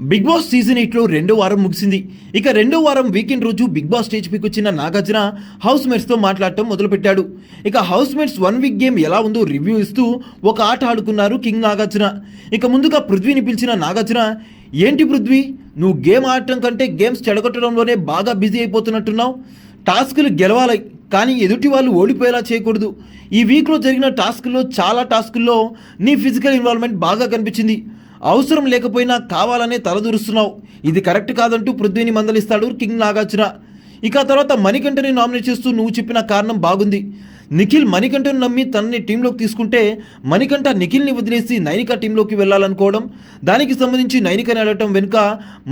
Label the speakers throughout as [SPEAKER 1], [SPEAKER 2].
[SPEAKER 1] Big boss season ఎయిట్లో రెండో వారం ముగిసింది. ఇక రెండో వారం వీకెండ్ రోజు బిగ్ బాస్ స్టేజ్ పైకి వచ్చిన నాగార్జున హౌస్ మేట్స్తో మాట్లాడటం మొదలుపెట్టాడు. ఇక house mates one week game ఎలా ఉందో రివ్యూ ఇస్తూ ఒక ఆట ఆడుకున్నారు కింగ్ నాగార్జున. ఇక ముందుగా పృథ్వీని పిలిచిన నాగార్జున ఏంటి పృథ్వీ? నువ్వు గేమ్ ఆడటం కంటే గేమ్స్ చెడగొట్టడంలోనే బాగా బిజీ అయిపోతున్నట్టున్నావు. టాస్కులు గెలవాలి కానీ ఎదుటి వాళ్ళు ఓడిపోయేలా చేయకూడదు. ఈ వీక్లో జరిగిన టాస్కుల్లో చాలా టాస్కుల్లో నీ ఫిజికల్ ఇన్వాల్వ్మెంట్ బాగా కనిపించింది. అవసరం లేకపోయినా కావాలనే తలదూరుస్తున్నావు. ఇది కరెక్ట్ కాదంటూ పృథ్వీని మందలిస్తాడు కింగ్ నాగార్జున. ఇక తర్వాత మణికంఠని నామినేట్ చేస్తూ నువ్వు చెప్పిన కారణం బాగుంది. నిఖిల్ మణికంఠను నమ్మి తనని టీంలోకి తీసుకుంటే మణికంఠ నిఖిల్ని వదిలేసి నైనిక టీంలోకి వెళ్ళాలనుకోవడం దానికి సంబంధించి నైనికని అడగటం వెనుక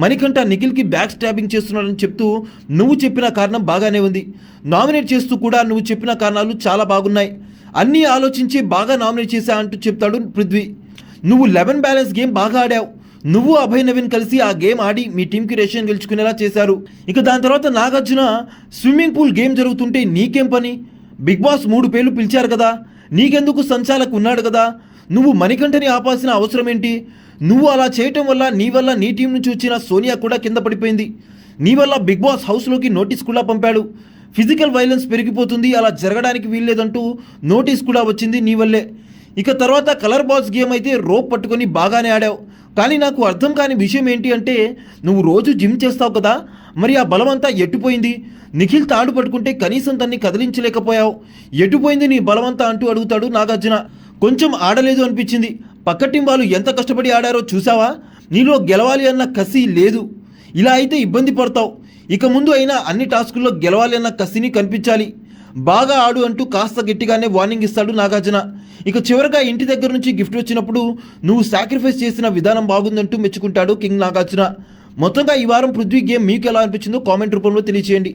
[SPEAKER 1] మణికంఠ నిఖిల్కి బ్యాక్ స్టాబింగ్ చేస్తున్నాడని చెప్తూ నువ్వు చెప్పిన కారణం బాగానే ఉంది. నామినేట్ చేస్తూ కూడా నువ్వు చెప్పిన కారణాలు చాలా బాగున్నాయి. అన్నీ ఆలోచించి బాగా నామినేట్ చేశా అంటూ చెప్తాడు పృథ్వీ. నువ్వు లెవెన్ బ్యాలెన్స్ గేమ్ బాగా ఆడావు. నువ్వు అభయ్ నవీన్ కలిసి ఆ గేమ్ ఆడి మీ టీంకి రేషన్ గెలుచుకునేలా చేశారు. ఇక దాని తర్వాత నాగార్జున స్విమ్మింగ్ పూల్ గేమ్ జరుగుతుంటే నీకేం పని? బిగ్ బాస్ మూడు పేర్లు పిలిచారు కదా. నీకెందుకు సంచాలకు ఉన్నాడు కదా? నువ్వు మణికంఠని ఆపాల్సిన అవసరం ఏంటి? నువ్వు అలా చేయటం వల్ల నీ వల్ల నీ టీం నుంచి వచ్చిన సోనియా కూడా కింద పడిపోయింది. నీ వల్ల బిగ్ బాస్ హౌస్లోకి నోటీస్ కూడా పంపాడు. ఫిజికల్ వైలెన్స్ పెరిగిపోతుంది. అలా జరగడానికి వీల్లేదంటూ నోటీస్ కూడా వచ్చింది నీ వల్లే. ఇక తర్వాత కలర్ బాల్స్ గేమ్ అయితే రోప్ పట్టుకొని బాగానే ఆడావు. కానీ నాకు అర్థం కాని విషయం ఏంటి అంటే నువ్వు రోజు జిమ్ చేస్తావు కదా మరి ఆ బలమంతా ఎట్టుపోయింది నిఖిల్ తాడు పట్టుకుంటే కనీసం తన్ని కదిలించలేకపోయావు. ఎటుపోయింది నీ బలమంతా అంటూ అడుగుతాడు నాగార్జున. కొంచెం ఆడలేదు అనిపించింది. పక్క టీం వాళ్ళు ఎంత కష్టపడి ఆడారో చూసావా? నీలో గెలవాలి అన్న కసి లేదు. ఇలా అయితే ఇబ్బంది పడతావు. ఇక ముందు అయినా అన్ని టాస్కుల్లో గెలవాలి అన్న కసిని కనిపించాలి. బాగా ఆడు అంటూ కాస్త గట్టిగానే వార్నింగ్ ఇస్తాడు నాగార్జున. ఇక చివరగా ఇంటి దగ్గర నుంచి గిఫ్ట్ వచ్చినప్పుడు నువ్వు సాక్రిఫైస్ చేసిన విధానం బాగుందంటూ మెచ్చుకుంటాడు కింగ్ నాగార్జున. మొత్తంగా ఈ వారం పృథ్వీ గేమ్ మీకు ఎలా అనిపించిందో కామెంట్ రూపంలో తెలియచేయండి.